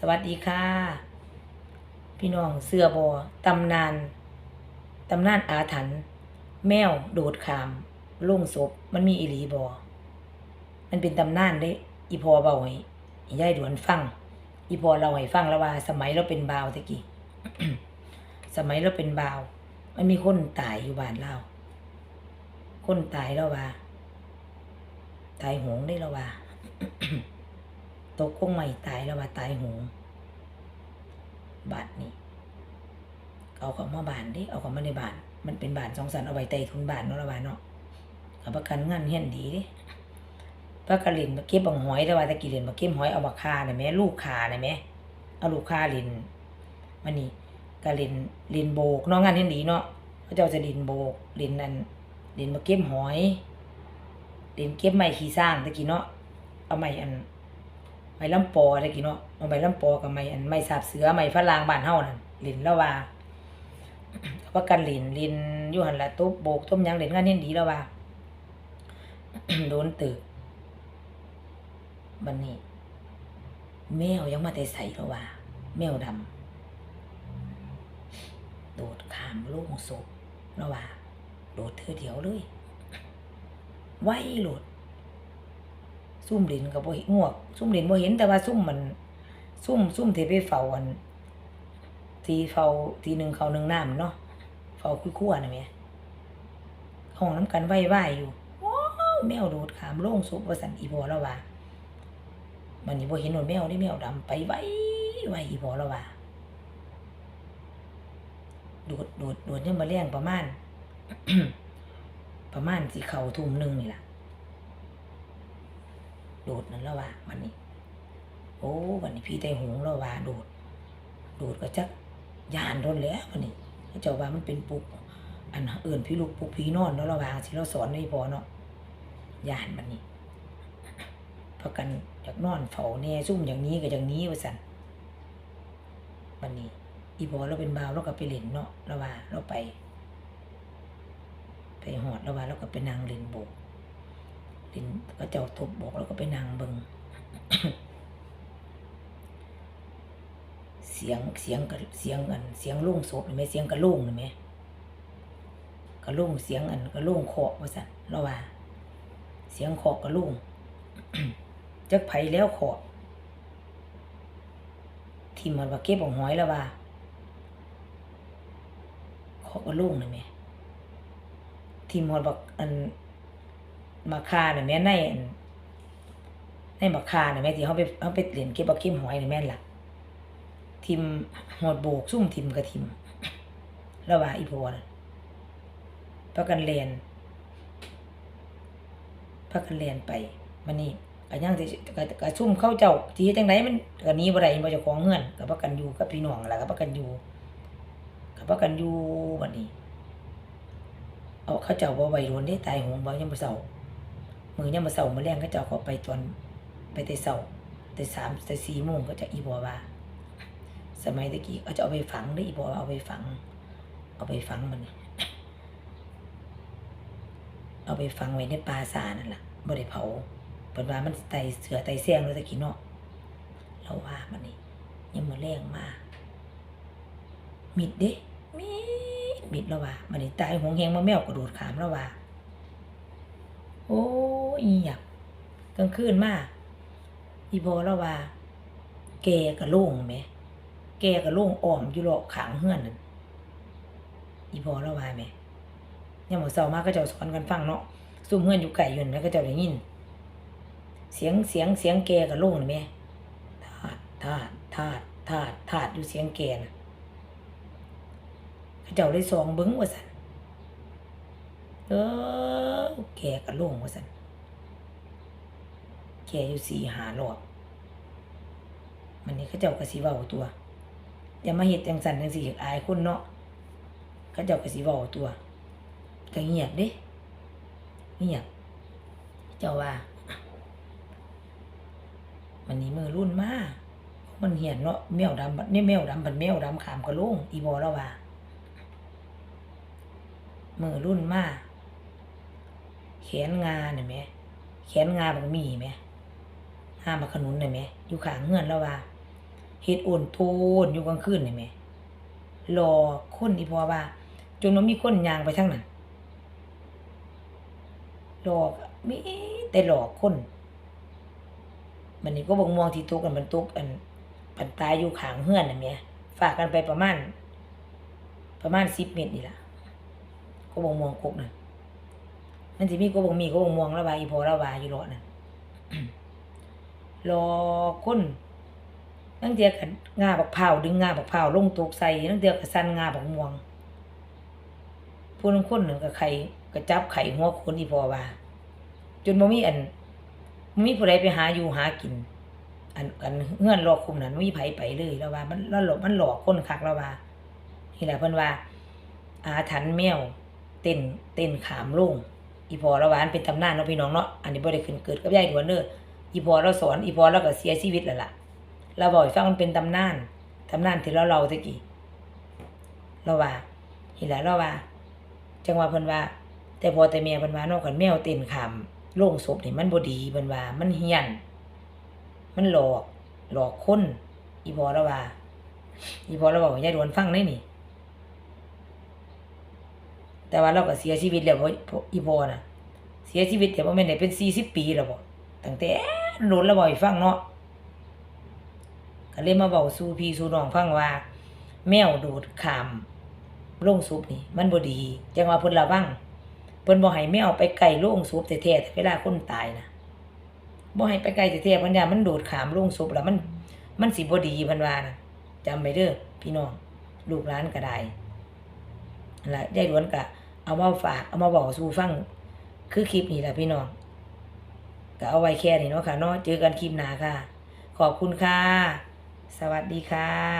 สวัสดีค่ะ พี่น้องเสื้อบอตำนานตำนานอาถรรพ์แมวโดดขามล่งศพมันมีอีหลีบอมันเป็นตำนานเด้อีพอเบาให้ยายดวนฟัง อีพอเราให้ฟังแล้วว่า สมัยเราเป็นบาวตะกี้สมัยเราเป็นบาว มันมีคนตายอยู่บ้านเรา คนตายแล้วว่า ตายหงได้แล้วว่า ตกคงไม่ตายแล้วว่าตายหงบาทนี่เอาเขามาบานดิเอาเขามาในบาน มันเป็นบานสองสันเอาไว้ใต้ทุนบานเนาะละว่าเนาะเอาประกันเงินเฮียนดีดิพระกระลินมาเก็บบังหอยแล้วว่าตะกี้เหรียนมาเก็บหอยเอามาคาน่ะแม่ลูกคาน่ะแม่เอาลูกคาลินมันนี่กระลินลินโบกเน้องงานเฮียนดีเนาะเขาเจ้าจะลินโบกลินนั่นลินมาเก็บหอยลินเก็บไม้ขี้สร้างตะกี้เนาะเอาไม้อัน ไม้ลำปอตะกี้เนาะเอาไม้ลำปอกับไม้อันไม้สาบเสือไม้ฝรั่งบ้านเฮานั่นหลินล้วว่าว่ากันหลินลินอยู่หันละตุ๊บโบกต้มยังเล่นงานเห็นดีล้วว่าโดนตึกบันนี้แมวยังมาแต่ใส่ล้วว่า แมวดำโดดขามล่งศพล้วว่าโดดเธอเดียวเลยไว้โหลด ซุ่มลินกับบ่เห็นงวก ซุ่มลินบ่เห็นแต่ว่าซุ่มมัน ซุ่มซุ่มเทไปเฝ้าอัน ทีเฝ้าทีหนึ่งเขาหนึ่งน้ำเนาะเฝ้าคุยคั่วนะแม่ห้องน้ำกันไหวไหวอยู่ว้าวแมวโดดขามโล่งศพว่าสันอีพอแล้วว่ามันนี่บ่เห็นหนวดแมวได้แมวดำไปไหวไหวอีพอแล้วว่าโดดโดดโดดเนี่ยมาเลี้ยงประมาณ ประมาณสิเข่าทุ่มหนึ่งนี่ล่ะ โดดนั่นแล้วว่ามันนี่โอ้วันนี้พี่ไตหงแล้วว่าโดด โดดก็จักยานโดนแล้ววันนี้เจ้าว่ามันเป็นปุกอันเอื่นพี่ลูกปุกพี่นอนแล้วระวางที่เราสอนไม่พอเนาะยานมันนี่พรากันอยากนอนเฝ้าแน่ซุ่มอย่างนี้กับอย่างนี้ว่าสันวันนี้ อีพอเราเป็นบ่าวเราก็ไปเล่นเนาะระว่าเราไป ไปหอดระว่าเราก็ไปนางเล่นโบก เล่นก็เจ้าทบโบกแล้วก็ไปนางเบิงเสียงเสียงกับเสียงอัน เสียงโล่งศพเห็นไหมเสียงกระโล่งเห็นไหมกระโล่งเสียงอันกระโล่งเคาะว่าสันเราว่า เสียงเคาะกระโล่งจักไผแล้วเคาะที่มันว่าเก็บของหอยแล้วว่าเคาะกระโล่งเห็นไหมที่มันบอกอัน มาคาเนี่ยแม่ในอันในมาคาเนี่ยแม่ที่เขาไปเขาไปเล่นเก็บบักเก็บหอยเนี่ยแม่นล่ะทิมหอดโบกซุ่มทิมกระทิมแล้วว่าอีพอนพักกันเรียนพักกันเรียนไปมันนี่ก็ยังสิก็ก็ซุ่มเข้าเจ้าทีจังไดมันก็หนี้บ่ได้บ่จ้าของเงินก็พักกันอยู่กับพี่น้องล่ะก็พักกันอยู่ก็พักกันอยู่บัดนี้เอาเขาเจ้าบ่ไวโดนได้ตายหงบ่ยังบ่เศร้า มือยามมื้อเช้ามื้อแลงเขาเจ้าก็ไปตอนไปแต่เช้าแต่3แต่4โมงก็จะอีบ่ว่าสมัยตะกี้เขาจะเอาไปฝังได้อีพอเอาไปฝัง เอาไปฝังมัน เอาไปฝังไว้ในปราสานั่นแหละบ่ได้เผาเปิดว่ามันไตเสือไตแซงเลยตะกี้เนาะเราว่ามันนี่ยังมาแรงมามิดเด้มิดมิดแล้วว่ามันนี่ตายหงแหงมาแมวกระโดดขามแล้วว่า โอ้ยอีหยับกลางคืนมาอีพอแล้วว่า แกกระโล่งไหม แกก็โล่งอ้อมอยู่รอบขางเฮือนนั่นอีพอแล้วว่าแหม่ยามมื้อเช้ามากก็จ้าสอนกันฟังเนาะซุ่มเฮือนอยู่ไกลยู่นั่นแล้วก็จ้าได้ยิน เสียงเสียงเสียงแกก็โล่งนี่แหม่าดทาดทาดทาดทาดอยู่เสียงแกนะเจ้าได้ซองเบิ่งว่าซั่นเออ แกก็โล่งว่าซั่นแกอยู่สี่หารอบมันนี่เขาเจ้าก็สิเว้าตัวอย่ามาเฮ็ดจังสันจังสิอายคนเนาะเขาเจ้าก็สิเว้าตัวก็เงียบเด้เงียบเจ้าว่ามันนี่มือรุ่นมากมันเหียนเนาะแมวดำบัดนี่แมวดำบัดแมวดำขามกระโลงอีบอแล้วว่ามือรุ่นมาก แขนงาเนี่ยแหมแขนงาบักมีแหมห้ามาขนุนเนี่ยแหมอยู่ข้างเงื่อนแล้วว่าเฮ็ดโอนโทนอยู่กลางคืนนี่แหมรอคนอีพอว่า จนมันมีคนยางไปทางนั้นหลอกมีแต่หลอกคนมันนี่ก็บ่งมองที่ตกกันมันตกอันปันตายอยู่ขางเฮือนน่ะแหมฝากกันไปประมาณ ประมาณ10เมตรนี่ละก็บ่งมองกกนั่น มันสิมีก็บ่งมีก็บ่งมองล้วว่าอีพอแล้วว่าอยู่เลาะนั่นรอคนนั่งเดียกันงาบักเผาดึงงาบักเผาลงตกใส่นั่งเดียกับสันงาบักม่วงผู้นึงคนหนึ่งกับไข่กับจับไข่หัวคนอีพอว่า จนบ่มีอันบ่มีผู้ใดไปหาอยู่หากิน อันอันเงื่อนรอคุมนั้นบ่มีไผไปเลยแล้วว่า มันแล้วหลอกมันหลอกคนคักแล้วว่านี่แหละเพิ่นว่า อาถรรพ์แมวเต้นเต้นขามลง อีพอละวาอันเป็นตำนานเนาะพี่น้องเนาะอันนี้บ่ได้ขึ้นเกิดกับยายดวนเด้ออีพอเราสอนอีพอเราก็เสียชีวิตแล้วล่ะเราบอกฟังมันเป็นตำนานตำนานที่เราเล่าตะกี้เราว่าเห็นแล้วเราว่า จังหว่าเพิ่นว่า แต่พอแต่แม่เพิ่นว่าเนอกกันแมวเต้นขาโล่งศพนี่มันบ่ดีเพิ่นว่า มันเฮี้ยน มันหลอก หลอกคนอีพอเราว่าอีพอเราบอกยายดวนฟังได้นี่ แต่ว่าเราก็เสียชีวิตแล้วเพราพราะอีพอน่ะ เสียชีวิตแต่ว่าแม่นได้เป็นสี่สิบปีแล้วบ่ตั้งแต่โดนแล้วบ่ให้ฟังเนาะก็เลยมาเว้าสู่พี่สู่น้องฟังว่า แมวดูดขามโรงศพนี่ มันบ่ดีจังว่าเพิ่นระวังเพิ่นบ่ให้แมวไปใกล้โรงศพแท้ๆเวลาคนตายนะบ่ให้ไปใกล้แท้เพิ่นย่ามันโดดขามโรงศพแล้วมัน มันสิบ่ดีเพิ่นว่านะจำไว้เด้อพี่น้องลูกหลานก็ได้นั่นละยายหลวนกะ เอามาฝากเอามาบอกสู่ฟัง คือคลิปนี้แหละพี่น้องก็เอาไว้แค่นี้เนาะค่ะเนาะเจอกันคลิปหน้าค่ะ ขอบคุณค่ะ สวัสดีค่ะ